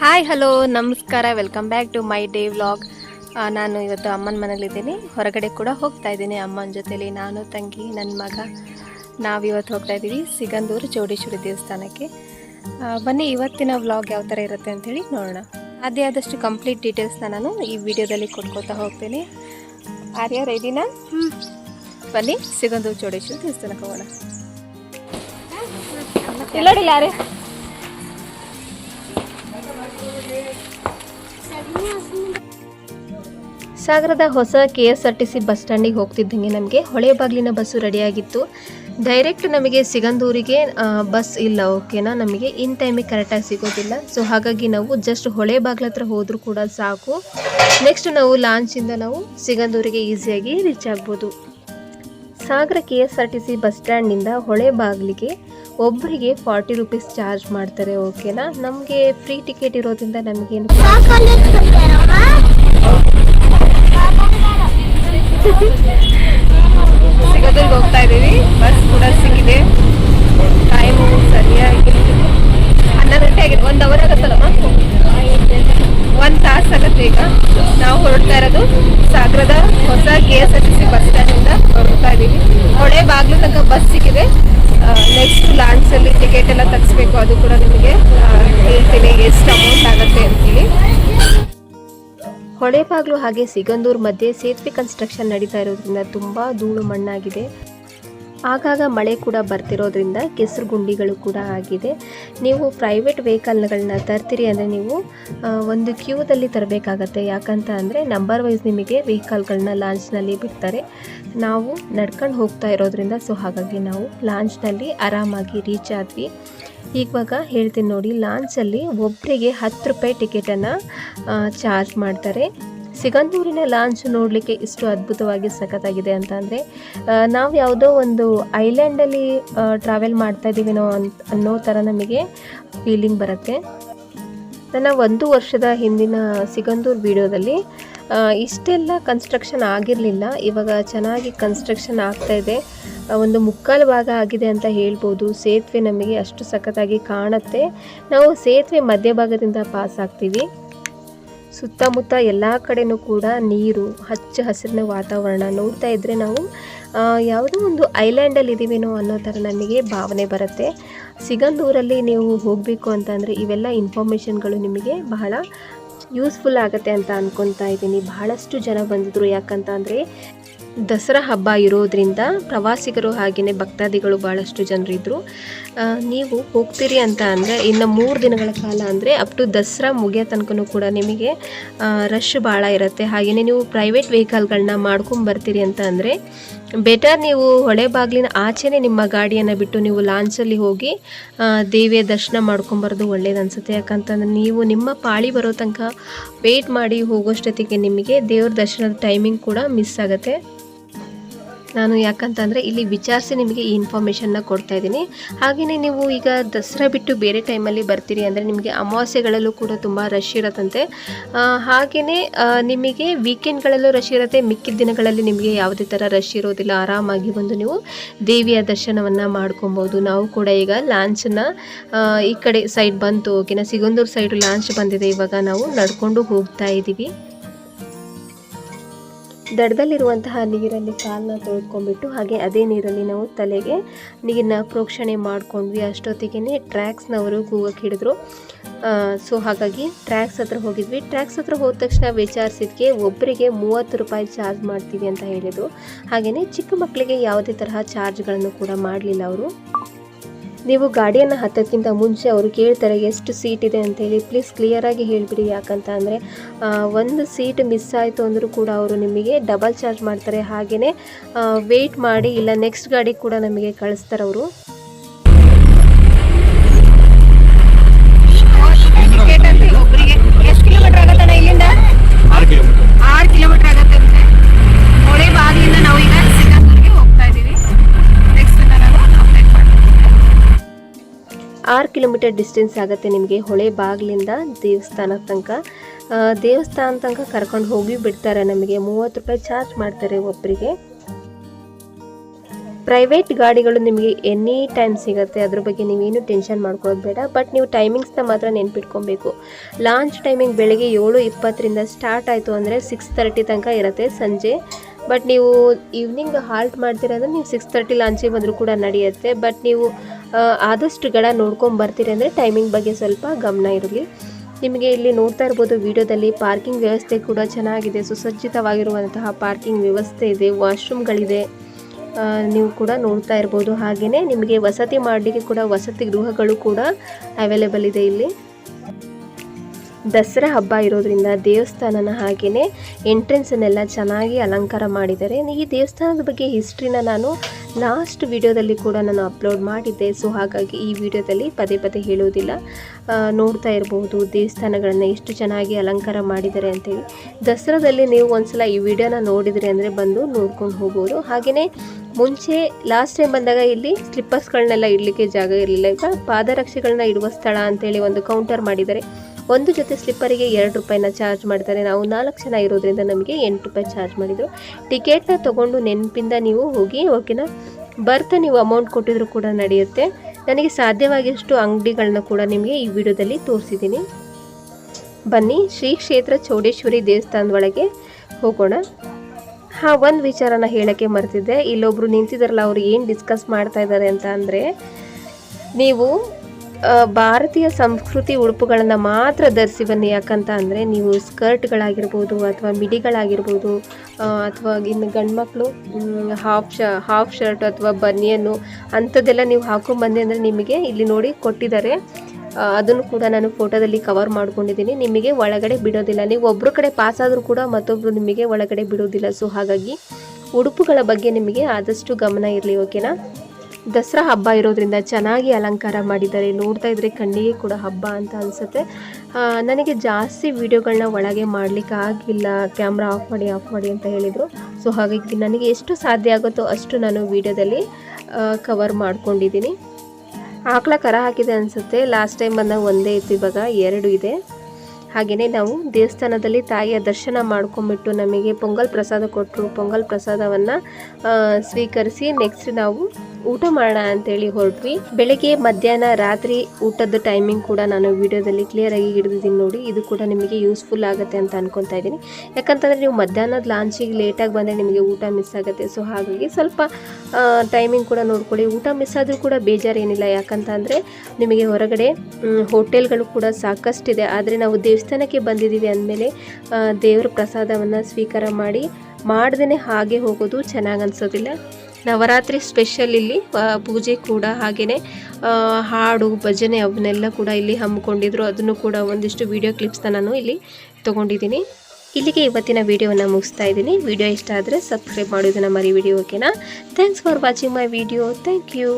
Hi hello ನಮಸ್ಕಾರ. Welcome back to my day vlog ನಾನು ಇವತ್ತು ಅಮ್ಮನ ಮನೇಲಿದ್ದೀನಿ ಹೊರಗಡೆ ಕೂಡ ಹೋಗ್ತಾ ಇದ್ದೀನಿ ಅಮ್ಮನ ಜೊತೆಲಿ. ನಾನು ತಂಗಿ ನನ್ನ ಮಗ. ನಾವಿವತ್ತು ಹೋಗ್ತಾ ಇದ್ದೀವಿ ಸಿಗಂದೂರು ಚೌಡೇಶ್ವರಿ ದೇವಸ್ಥಾನಕ್ಕೆ. ಬನ್ನಿ ಇವತ್ತಿನ ವ್ಲಾಗ್ ಯಾವ ಥರ ಇರುತ್ತೆ ಅಂತೇಳಿ ನೋಡೋಣ. ಅದೇ ಆದಷ್ಟು ಕಂಪ್ಲೀಟ್ ಡೀಟೇಲ್ಸ್ನ ನಾನು ಈ ವಿಡಿಯೋದಲ್ಲಿ ಕೊಟ್ಕೋತಾ ಹೋಗ್ತೀನಿ. ಆರ್ಯ ರೆಡಿನಾ ಬನ್ನಿ ಸಿಗಂದೂರು ಚೌಡೇಶ್ವರಿ ದೇವಸ್ಥಾನಕ್ಕೆ ಹೋಗೋಣ. ಇಲ್ಲ ಯಾರೇ? ಸಾಗರದ ಹೊಸ K S R T C bus ಸ್ಟ್ಯಾಂಡಿಗೆ ಹೋಗ್ತಿದ್ದಂಗೆ ನಮಗೆ ಹೊಳೆ ಬಾಗಿಲಿನ ಬಸ್ಸು ರೆಡಿಯಾಗಿತ್ತು. ಡೈರೆಕ್ಟ್ ನಮಗೆ ಸಿಗಂದೂರಿಗೆ ಬಸ್ ಇಲ್ಲ ಓಕೆನಾ ನಮಗೆ ಇನ್ ಟೈಮಿಗೆ ಕರೆಕ್ಟಾಗಿ ಸಿಗೋದಿಲ್ಲ. ಸೊ ಹಾಗಾಗಿ ನಾವು ಜಸ್ಟ್ ಹೊಳೆ ಬಾಗಿಲ ಹತ್ರ ಹೋದರೂ ಕೂಡ ಸಾಕು. ನೆಕ್ಸ್ಟ್ ನಾವು ಲಾಂಚಿಂದ ನಾವು ಸಿಗಂದೂರಿಗೆ ಈಸಿಯಾಗಿ ರೀಚ್ ಆಗ್ಬೋದು. Sagar K S R T C bus ಸ್ಟ್ಯಾಂಡಿಂದ ಹೊಳೆ ಬಾಗಿಲಿಗೆ ಒಬ್ಬರಿಗೆ ಫಾರ್ಟಿ ರುಪೀಸ್ ಚಾರ್ಜ್ ಮಾಡ್ತಾರೆ ಓಕೆನಾ ನಮಗೆ ಫ್ರೀ ಟಿಕೆಟ್ ಇರೋದ್ರಿಂದ ನಮಗೇನು ಸಿಗೋದ್ರಿಗೆ ಹೋಗ್ತಾ ಇದ್ದೀವಿ. ಬಸ್ ಕೂಡ ಸಿಕ್ಕಿದೆ. ಟೈಮು ಸರಿಯಾಗಿ ಹನ್ನೊಂದು ಗಂಟೆ ಆಗಿದೆ. ಒಂದು ಅವರ್ ಆಗುತ್ತಲ್ಲಮ್ಮ ಒಂದು ತಾಸು ಆಗುತ್ತೆ ಈಗ. ನಾವು ಹೊರಡ್ತಾ ಇರೋದು ಸಾಗರದ ಹೊಸ K S R T C bus ಸ್ಟ್ಯಾಂಡಿಂದ ಹೊರಡ್ತಾ ಇದ್ದೀವಿ. ಹೊಳೆ ಬಾಗ್ಲು ತನಕ ಬಸ್ ಸಿಕ್ಕಿದೆ. ನೆಕ್ಸ್ಟ್ ಲಾಂಚಲ್ಲಿ ಟಿಕೆಟ್ ಎಲ್ಲ ತಗ್ಸ್ಬೇಕು ಅದು ಕೂಡ ನಿಮಗೆ ಹೇಳ್ತೀನಿ, ಎಷ್ಟು ಅಮೌಂಟ್ ಆಗುತ್ತೆ ಅಂತೇಳಿ. ಹೊಳೆಬಾಗ್ಲು ಹಾಗೆ ಸಿಗಂದೂರ್ ಮಧ್ಯೆ ಸೇತುವೆ ಕನ್ಸ್ಟ್ರಕ್ಷನ್ ನಡೀತಾ ಇರೋದ್ರಿಂದ ತುಂಬ ಧೂಳು ಮಣ್ಣಾಗಿದೆ. ಆಗಾಗ ಮಳೆ ಕೂಡ ಬರ್ತಿರೋದ್ರಿಂದ ಕೆಸರು ಗುಂಡಿಗಳು ಕೂಡ ಆಗಿದೆ. ನೀವು ಪ್ರೈವೇಟ್ ವೆಹಿಕಲ್ಗಳನ್ನ ತರ್ತೀರಿ ಅಂದರೆ ನೀವು ಒಂದು ಕ್ಯೂದಲ್ಲಿ ತರಬೇಕಾಗತ್ತೆ. ಯಾಕಂತ ಅಂದರೆ ನಂಬರ್ ವೈಸ್ ನಿಮಗೆ ವೆಹಿಕಲ್ಗಳನ್ನ ಲಾಂಚ್ನಲ್ಲಿ ಬಿಡ್ತಾರೆ. ನಾವು ನಡ್ಕೊಂಡು ಹೋಗ್ತಾ ಇರೋದ್ರಿಂದ ಸೊ ಹಾಗಾಗಿ ನಾವು ಲಾಂಚ್ನಲ್ಲಿ ಆರಾಮಾಗಿ ರೀಚ್ ಆದ್ವಿ. ಇವಾಗ ಹೇಳ್ತೀನಿ ನೋಡಿ ಲಾಂಚಲ್ಲಿ ಒಬ್ಬರಿಗೆ ಹತ್ತು ರೂಪಾಯಿ ಟಿಕೆಟನ್ನು ಚಾರ್ಜ್ ಮಾಡ್ತಾರೆ. ಸಿಗಂದೂರಿನ ಲಾಂಚ್ ನೋಡಲಿಕ್ಕೆ ಇಷ್ಟು ಅದ್ಭುತವಾಗಿ ಸಖತ್ತಾಗಿದೆ ಅಂತ ಅಂದರೆ ನಾವು ಯಾವುದೋ ಒಂದು ಐಲ್ಯಾಂಡಲ್ಲಿ ಟ್ರಾವೆಲ್ ಮಾಡ್ತಾ ಇದ್ದೀವಿನೋ ಅಂತ ಅನ್ನೋ ಥರ ನಮಗೆ ಫೀಲಿಂಗ್ ಬರುತ್ತೆ. ನನ್ನ ಒಂದು ವರ್ಷದ ಹಿಂದಿನ ಸಿಗಂದೂರು ವಿಡಿಯೋದಲ್ಲಿ ಇಷ್ಟೆಲ್ಲ ಕನ್ಸ್ಟ್ರಕ್ಷನ್ ಆಗಿರಲಿಲ್ಲ. ಇವಾಗ ಚೆನ್ನಾಗಿ ಕನ್ಸ್ಟ್ರಕ್ಷನ್ ಆಗ್ತಾ ಇದೆ. ಆ, ಒಂದು ಮುಕ್ಕಾಲು ಭಾಗ ಆಗಿದೆ ಅಂತ ಹೇಳ್ಬೋದು. ಸೇತುವೆ ನಮಗೆ ಅಷ್ಟು ಸಖತ್ತಾಗಿ ಕಾಣುತ್ತೆ. ನಾವು ಸೇತುವೆ ಮಧ್ಯಭಾಗದಿಂದ ಪಾಸ್ ಆಗ್ತೀವಿ. ಸುತ್ತಮುತ್ತ ಎಲ್ಲ ಕಡೆಯೂ ಕೂಡ ನೀರು, ಹಚ್ಚ ಹಸಿರಿನ ವಾತಾವರಣ ನೋಡ್ತಾ ಇದ್ದರೆ ನಾವು ಯಾವುದೋ ಒಂದು ಐಲ್ಯಾಂಡಲ್ಲಿ ಇದ್ದೀವೇನೋ ಅನ್ನೋ ಥರ ನಮಗೆ ಭಾವನೆ ಬರುತ್ತೆ. ಸಿಗಂದೂರಲ್ಲಿ ನೀವು ಹೋಗಬೇಕು ಅಂತಂದರೆ ಇವೆಲ್ಲ ಇನ್ಫಾರ್ಮೇಷನ್ಗಳು ನಿಮಗೆ ಬಹಳ ಯೂಸ್ಫುಲ್ ಆಗುತ್ತೆ ಅಂತ ಅಂದ್ಕೊತಾ ಇದ್ದೀನಿ. ಬಹಳಷ್ಟು ಜನ ಬಂದಿದ್ರು ಯಾಕಂತ ಅಂದರೆ ದಸರಾ ಹಬ್ಬ ಇರೋದ್ರಿಂದ ಪ್ರವಾಸಿಗರು ಹಾಗೆಯೇ ಭಕ್ತಾದಿಗಳು ಭಾಳಷ್ಟು ಜನರಿದ್ದರು ನೀವು ಹೋಗ್ತೀರಿ ಅಂತ ಅಂದರೆ ಇನ್ನು ಮೂರು ದಿನಗಳ ಕಾಲ ಅಂದರೆ ಅಪ್ ಟು ದಸರಾ ಮುಗಿಯೋ ತನಕನೂ ಕೂಡ ನಿಮಗೆ ರಶ್ ಭಾಳ ಇರುತ್ತೆ. ಹಾಗೆಯೇ ನೀವು ಪ್ರೈವೇಟ್ ವೆಹಿಕಲ್ಗಳನ್ನ ಮಾಡ್ಕೊಂಡು ಬರ್ತೀರಿ ಅಂತ ಅಂದರೆ ಬೆಟರ್ ನೀವು ಹೊಳೆ ಬಾಗಿಲಿನ ಆಚೆನೇ ನಿಮ್ಮ ಗಾಡಿಯನ್ನು ಬಿಟ್ಟು ನೀವು ಲಾಂಚಲ್ಲಿ ಹೋಗಿ ದೇವಿಯ ದರ್ಶನ ಮಾಡ್ಕೊಂಬರೋದು ಒಳ್ಳೇದು ಅನಿಸುತ್ತೆ. ಯಾಕಂತಂದ್ರೆ ನೀವು ನಿಮ್ಮ ಪಾಳಿ ಬರೋ ತನಕ ವೆಯ್ಟ್ ಮಾಡಿ ಹೋಗೋಷ್ಟೊತ್ತಿಗೆ ನಿಮಗೆ ದೇವ್ರ ದರ್ಶನದ ಟೈಮಿಂಗ್ ಕೂಡ ಮಿಸ್ ಆಗುತ್ತೆ. ನಾನು ಯಾಕಂತಂದರೆ ಇಲ್ಲಿ ವಿಚಾರಿಸಿ ನಿಮಗೆ ಈ ಇನ್ಫಾರ್ಮೇಷನ್ನ ಕೊಡ್ತಾ ಇದ್ದೀನಿ. ಹಾಗೆಯೇ ನೀವು ಈಗ ದಸರಾ ಬಿಟ್ಟು ಬೇರೆ ಟೈಮಲ್ಲಿ ಬರ್ತೀರಿ ಅಂದರೆ ನಿಮಗೆ ಅಮಾವಾಸ್ಯೆಗಳಲ್ಲೂ ಕೂಡ ತುಂಬ ರಶ್ ಇರತ್ತಂತೆ. ಹಾಗೆಯೇ ನಿಮಗೆ ವೀಕೆಂಡ್ಗಳಲ್ಲೂ ರಶ್ ಇರುತ್ತೆ. ಮಿಕ್ಕಿದ ದಿನಗಳಲ್ಲಿ ನಿಮಗೆ ಯಾವುದೇ ಥರ ರಶ್ ಇರೋದಿಲ್ಲ. ಆರಾಮಾಗಿ ಬಂದು ನೀವು ದೇವಿಯ ದರ್ಶನವನ್ನು ಮಾಡ್ಕೊಬೋದು. ನಾವು ಕೂಡ ಈಗ ಲಾಂಚನ್ನ ಈ ಕಡೆ ಸೈಡ್ ಬಂತು. ಓಕೆನಾ? ಸಿಗಂದೂರು ಸೈಡು ಲಾಂಚ್ ಬಂದಿದೆ. ಇವಾಗ ನಾವು ನಡ್ಕೊಂಡು ಹೋಗ್ತಾ ಇದ್ದೀವಿ ದಡದಲ್ಲಿರುವಂತಹ ನೀರಲ್ಲಿ ಕಾಲನ್ನ ತೊಳ್ಕೊಂಡ್ಬಿಟ್ಟು ಹಾಗೆ ಅದೇ ನೀರಲ್ಲಿ ನಾವು ತಲೆಗೆ ನೀರನ್ನ ಪ್ರೋಕ್ಷಣೆ ಮಾಡ್ಕೊಂಡ್ವಿ. ಅಷ್ಟೊತ್ತಿಗೆ ಟ್ರ್ಯಾಕ್ಸ್ನವರು ಕೂಗಕ್ಕೆ ಹಿಡಿದ್ರು. ಸೊ ಹಾಗಾಗಿ ಟ್ರ್ಯಾಕ್ಸ್ ಹತ್ರ ಹೋಗಿದ್ವಿ. ಟ್ರ್ಯಾಕ್ಸ್ ಹತ್ರ ಹೋದ ತಕ್ಷಣ ವಿಚಾರಿಸಿದ್ಕೆ ಒಬ್ಬರಿಗೆ ಮೂವತ್ತು ರೂಪಾಯಿ ಚಾರ್ಜ್ ಮಾಡ್ತೀವಿ ಅಂತ ಹೇಳಿದರು. ಹಾಗೆಯೇ ಚಿಕ್ಕ ಮಕ್ಕಳಿಗೆ ಯಾವುದೇ ತರಹ ಚಾರ್ಜ್ಗಳನ್ನು ಕೂಡ ಮಾಡಲಿಲ್ಲ ಅವರು. ನೀವು ಗಾಡಿಯನ್ನು ಹತ್ತೋಕ್ಕಿಂತ ಮುಂಚೆ ಅವರು ಕೇಳ್ತಾರೆ ಎಷ್ಟು ಸೀಟ್ ಇದೆ ಅಂತ ಹೇಳಿ. ಪ್ಲೀಸ್ ಕ್ಲಿಯರಾಗಿ ಹೇಳಿಬಿಡಿ ಯಾಕಂತ ಅಂದರೆ ಒಂದು ಸೀಟ್ ಮಿಸ್ ಆಯಿತು ಅಂದರೂ ಕೂಡ ಅವರು ನಿಮಗೆ ಡಬಲ್ ಚಾರ್ಜ್ ಮಾಡ್ತಾರೆ. ಹಾಗೆಯೇ ವೆಯ್ಟ್ ಮಾಡಿ ಇಲ್ಲ ನೆಕ್ಸ್ಟ್ ಗಾಡಿ ಕೂಡ ನಮಗೆ ಕಳಿಸ್ತಾರೆ ಅವರು. ಆರು ಕಿಲೋಮೀಟರ್ ಡಿಸ್ಟೆನ್ಸ್ ಆಗುತ್ತೆ ನಿಮಗೆ ಹೊಳೆ ಬಾಗಿಲಿಂದ ದೇವಸ್ಥಾನ ತನಕ. ದೇವಸ್ಥಾನ ತನಕ ಕರ್ಕೊಂಡು ಹೋಗಿ ಬಿಡ್ತಾರೆ ನಮಗೆ. ಮೂವತ್ತು ರೂಪಾಯಿ ಚಾರ್ಜ್ ಮಾಡ್ತಾರೆ ಒಬ್ಬರಿಗೆ ಪ್ರೈವೇಟ್ ಗಾಡಿಗಳು ನಿಮಗೆ ಎನಿ ಟೈಮ್ ಸಿಗುತ್ತೆ. ಅದ್ರ ಬಗ್ಗೆ ನೀವೇನು ಟೆನ್ಷನ್ ಮಾಡ್ಕೊಳ್ಳೋದು ಬೇಡ. ಬಟ್ ನೀವು ಟೈಮಿಂಗ್ಸ್ನ ಮಾತ್ರ ನೆನ್ಪಿಟ್ಕೊಬೇಕು. ಲಾಂಚ್ ಟೈಮಿಂಗ್ ಬೆಳಗ್ಗೆ ಏಳು ಇಪ್ಪತ್ತರಿಂದ ಸ್ಟಾರ್ಟ್ ಆಯಿತು ಅಂದರೆ ಸಿಕ್ಸ್ ತರ್ಟಿ ತನಕ ಇರುತ್ತೆ ಸಂಜೆ. ಬಟ್ ನೀವು ಈವ್ನಿಂಗ್ ಹಾಲ್ಟ್ ಮಾಡ್ತೀರಂದ್ರೆ ನೀವು ಸಿಕ್ಸ್ ತರ್ಟಿ ಲಾಂಚಿಗೆ ಬಂದರೂ ಕೂಡ ನಡೆಯುತ್ತೆ. ಬಟ್ ನೀವು ಆದಷ್ಟು ಗಡ ನೋಡ್ಕೊಂಡು ಬರ್ತೀರಿ ಅಂದರೆ ಟೈಮಿಂಗ್ ಬಗ್ಗೆ ಸ್ವಲ್ಪ ಗಮನ ಇರಲಿ. ನಿಮಗೆ ಇಲ್ಲಿ ನೋಡ್ತಾ ಇರ್ಬೋದು ವಿಡಿಯೋದಲ್ಲಿ ಪಾರ್ಕಿಂಗ್ ವ್ಯವಸ್ಥೆ ಕೂಡ ಚೆನ್ನಾಗಿದೆ. ಸುಸಜ್ಜಿತವಾಗಿರುವಂತಹ ಪಾರ್ಕಿಂಗ್ ವ್ಯವಸ್ಥೆ ಇದೆ. ವಾಶ್ರೂಮ್ಗಳಿದೆ ನೀವು ಕೂಡ ನೋಡ್ತಾ ಇರ್ಬೋದು. ಹಾಗೆಯೇ ನಿಮಗೆ ವಸತಿ ಮಾಡಲಿಕ್ಕೆ ಕೂಡ ವಸತಿ ಗೃಹಗಳು ಕೂಡ ಅವೈಲೇಬಲ್ ಇದೆ ಇಲ್ಲಿ. ದಸರಾ ಹಬ್ಬ ಇರೋದ್ರಿಂದ ದೇವಸ್ಥಾನನ ಹಾಗೆಯೇ ಎಂಟ್ರೆನ್ಸನ್ನೆಲ್ಲ ಚೆನ್ನಾಗಿ ಅಲಂಕಾರ ಮಾಡಿದ್ದಾರೆ. ಈ ದೇವಸ್ಥಾನದ ಬಗ್ಗೆ ಹಿಸ್ಟ್ರಿನ ನಾನು ಲಾಸ್ಟ್ ವಿಡಿಯೋದಲ್ಲಿ ಕೂಡ ನಾನು ಅಪ್ಲೋಡ್ ಮಾಡಿದ್ದೆ. ಸೊ ಹಾಗಾಗಿ ಈ ವಿಡಿಯೋದಲ್ಲಿ ಪದೇ ಪದೇ ಹೇಳೋದಿಲ್ಲ ಆ, ನೋಡ್ತಾ ಇರಬಹುದು ದೇವಸ್ಥಾನಗಳನ್ನು ಎಷ್ಟು ಚೆನ್ನಾಗಿ ಅಲಂಕಾರ ಮಾಡಿದ್ದಾರೆ ಅಂತೇಳಿ. ದಸರಾದಲ್ಲಿ ನೀವು ಒಂದ್ಸಲ ಈ ವಿಡಿಯೋನ ನೋಡಿದರೆ ಅಂದರೆ ಬಂದು ನೋಡ್ಕೊಂಡು ಹೋಗ್ಬೋದು. ಹಾಗೆಯೇ ಮುಂಚೆ ಲಾಸ್ಟ್ ಟೈಮ್ ಬಂದಾಗ ಇಲ್ಲಿ ಸ್ಲಿಪ್ಪರ್ಸ್ಗಳನ್ನೆಲ್ಲ ಇಡಲಿಕ್ಕೆ ಜಾಗ ಇರಲಿಲ್ಲ. ಈಗ ಪಾದರಕ್ಷೆಗಳನ್ನ ಇಡುವ ಸ್ಥಳ ಅಂತೇಳಿ ಒಂದು ಕೌಂಟರ್ ಮಾಡಿದ್ದಾರೆ. ಒಂದು ಜೊತೆ ಸ್ಲಿಪ್ಪರಿಗೆ ಎರಡು ರೂಪಾಯಿನ ಚಾರ್ಜ್ ಮಾಡ್ತಾರೆ ನಾವು ನಾಲ್ಕು ಜನ ಇರೋದ್ರಿಂದ ನಮಗೆ ಎಂಟು ರೂಪಾಯಿ ಚಾರ್ಜ್ ಮಾಡಿದರು. ಟಿಕೆಟ್ನ ತೊಗೊಂಡು ನೆನಪಿಂದ ನೀವು ಹೋಗಿ ಓಕೆನಾ ಬರ್ತಾ ನೀವು ಅಮೌಂಟ್ ಕೊಟ್ಟಿದ್ರು ಕೂಡ ನಡೆಯುತ್ತೆ. ನನಗೆ ಸಾಧ್ಯವಾಗಿಷ್ಟು ಅಂಗಡಿಗಳನ್ನ ಕೂಡ ನಿಮಗೆ ಈ ವಿಡಿಯೋದಲ್ಲಿ ತೋರಿಸಿದ್ದೀನಿ. ಬನ್ನಿ, ಶ್ರೀ ಕ್ಷೇತ್ರ ಚೌಡೇಶ್ವರಿ ದೇವಸ್ಥಾನದ ಒಳಗೆ ಹೋಗೋಣ. ಹಾಂ, ಒಂದು ವಿಚಾರನ ಹೇಳೋಕ್ಕೆ ಮರೆತಿದ್ದೆ. ಇಲ್ಲೊಬ್ರು ನಿಂತಿದ್ದಾರಲ್ಲ ಅವ್ರು ಏನು ಡಿಸ್ಕಸ್ ಮಾಡ್ತಾ ಇದ್ದಾರೆ ಅಂತ ಅಂದರೆ, ನೀವು ಭಾರತೀಯ ಸಂಸ್ಕೃತಿ ಉಡುಪುಗಳನ್ನು ಮಾತ್ರ ಧರಿಸಿ ಬನ್ನಿ. ಯಾಕಂತ ಅಂದರೆ ನೀವು ಸ್ಕರ್ಟ್ಗಳಾಗಿರ್ಬೋದು ಅಥವಾ ಮಿಡಿಗಳಾಗಿರ್ಬೋದು ಅಥವಾ ಇನ್ನು ಗಂಡ್ಮಕ್ಳು ಹಾಫ್ ಶ ಹಾಫ್ ಶರ್ಟ್ ಅಥವಾ ಬನಿಯನ್ನು ಅಂಥದ್ದೆಲ್ಲ ನೀವು ಹಾಕೊಂಡ್ಬಂದಿ ಅಂದರೆ ನಿಮಗೆ ಇಲ್ಲಿ ನೋಡಿ ಕೊಟ್ಟಿದ್ದಾರೆ. ಅದನ್ನು ಕೂಡ ನಾನು ಫೋಟೋದಲ್ಲಿ ಕವರ್ ಮಾಡ್ಕೊಂಡಿದ್ದೀನಿ. ನಿಮಗೆ ಒಳಗಡೆ ಬಿಡೋದಿಲ್ಲ. ನೀವು ಒಬ್ಬರು ಕಡೆ ಪಾಸ್ ಆದರೂ ಕೂಡ ಮತ್ತೊಬ್ಬರು ನಿಮಗೆ ಒಳಗಡೆ ಬಿಡೋದಿಲ್ಲ. ಸೊ ಹಾಗಾಗಿ ಉಡುಪುಗಳ ಬಗ್ಗೆ ನಿಮಗೆ ಆದಷ್ಟು ಗಮನ ಇರಲಿ ಓಕೆನಾ ದಸರಾ ಹಬ್ಬ ಇರೋದ್ರಿಂದ ಚೆನ್ನಾಗಿ ಅಲಂಕಾರ ಮಾಡಿದ್ದಾರೆ. ನೋಡ್ತಾ ಇದ್ರೆ ಕಣ್ಣಿಗೆ ಕೂಡ ಹಬ್ಬ ಅಂತ ಅನಿಸುತ್ತೆ. ನನಗೆ ಜಾಸ್ತಿ ವಿಡಿಯೋಗಳನ್ನ ಒಳಗೆ ಮಾಡಲಿಕ್ಕೆ ಆಗಿಲ್ಲ ಕ್ಯಾಮ್ರಾ ಆಫ್ ಮಾಡಿ ಆಫ್ ಮಾಡಿ ಅಂತ ಹೇಳಿದರು. ಸೊ, ಹಾಗಾಗಿ ನನಗೆ ಎಷ್ಟು ಸಾಧ್ಯ ಆಗುತ್ತೋ ಅಷ್ಟು ನಾನು ವೀಡಿಯೋದಲ್ಲಿ ಕವರ್ ಮಾಡ್ಕೊಂಡಿದ್ದೀನಿ. ಆಕಳ ಕರ ಹಾಕಿದೆ ಅನಿಸುತ್ತೆ. ಲಾಸ್ಟ್ ಟೈಮ್ ಬಂದಾಗ ಒಂದೇ ಇತ್ತು, ಇವಾಗ ಎರಡು ಇದೆ. ಹಾಗೆಯೇ ನಾವು ದೇವಸ್ಥಾನದಲ್ಲಿ ತಾಯಿಯ ದರ್ಶನ ಮಾಡ್ಕೊಂಬಿಟ್ಟು ನಮಗೆ ಪೊಂಗಲ್ ಪ್ರಸಾದ ಕೊಟ್ಟರು ಪೊಂಗಲ್ ಪ್ರಸಾದವನ್ನು ಸ್ವೀಕರಿಸಿ ನೆಕ್ಸ್ಟ್ ನಾವು ಊಟ ಮಾಡೋಣ ಅಂತೇಳಿ ಹೊರಟ್ವಿ. ಬೆಳಗ್ಗೆ, ಮಧ್ಯಾಹ್ನ, ರಾತ್ರಿ ಊಟದ ಟೈಮಿಂಗ್ ಕೂಡ ನಾನು ವಿಡಿಯೋದಲ್ಲಿ ಕ್ಲಿಯರಾಗಿ ಹಿಡಿದಿದ್ದೀನಿ ನೋಡಿ. ಇದು ಕೂಡ ನಿಮಗೆ ಯೂಸ್ಫುಲ್ ಆಗುತ್ತೆ ಅಂತ ಅನ್ಕೊತಾ ಇದ್ದೀನಿ. ಯಾಕಂತಂದರೆ ನೀವು ಮಧ್ಯಾಹ್ನದ ಲಾಂಚಿಗೆ ಲೇಟಾಗಿ ಬಂದರೆ ನಿಮಗೆ ಊಟ ಮಿಸ್ ಆಗುತ್ತೆ. ಸೊ ಹಾಗಾಗಿ ಸ್ವಲ್ಪ ಟೈಮಿಂಗ್ ಕೂಡ ನೋಡ್ಕೊಳ್ಳಿ. ಊಟ ಮಿಸ್ ಆದರೂ ಕೂಡ ಬೇಜಾರೇನಿಲ್ಲ. ಯಾಕಂತಂದರೆ ನಿಮಗೆ ಹೊರಗಡೆ ಹೋಟೆಲ್ಗಳು ಕೂಡ ಸಾಕಷ್ಟಿದೆ. ಆದರೆ ನಾವು ದೇವಸ್ಥಾನಕ್ಕೆ ಬಂದಿದ್ದೀವಿ ಅಂದಮೇಲೆ ದೇವರ ಪ್ರಸಾದವನ್ನು ಸ್ವೀಕಾರ ಮಾಡಿ ಮಾಡ್ದೇ ಹಾಗೆ ಹೋಗೋದು ಚೆನ್ನಾಗಿ ಅನಿಸೋದಿಲ್ಲ. ನವರಾತ್ರಿ ಸ್ಪೆಷಲ್ ಇಲ್ಲಿ ಪೂಜೆ ಕೂಡ ಹಾಗೆಯೇ ಹಾಡು, ಭಜನೆ ಅವನ್ನೆಲ್ಲ ಕೂಡ ಇಲ್ಲಿ ಹಮ್ಮಿಕೊಂಡಿದ್ರು. ಅದನ್ನು ಕೂಡ ಒಂದಿಷ್ಟು ವಿಡಿಯೋ ಕ್ಲಿಪ್ಸ್ನ ನಾನು ಇಲ್ಲಿ ತೊಗೊಂಡಿದ್ದೀನಿ. ಇಲ್ಲಿಗೆ ಇವತ್ತಿನ ವಿಡಿಯೋನ ಮುಗಿಸ್ತಾ ಇದ್ದೀನಿ. ವಿಡಿಯೋ ಇಷ್ಟ ಆದರೆ ಸಬ್ಸ್ಕ್ರೈಬ್ ಮಾಡೋದನ್ನು ವಿಡಿಯೋ ಓಕೆನಾ thanks for watching my video thank you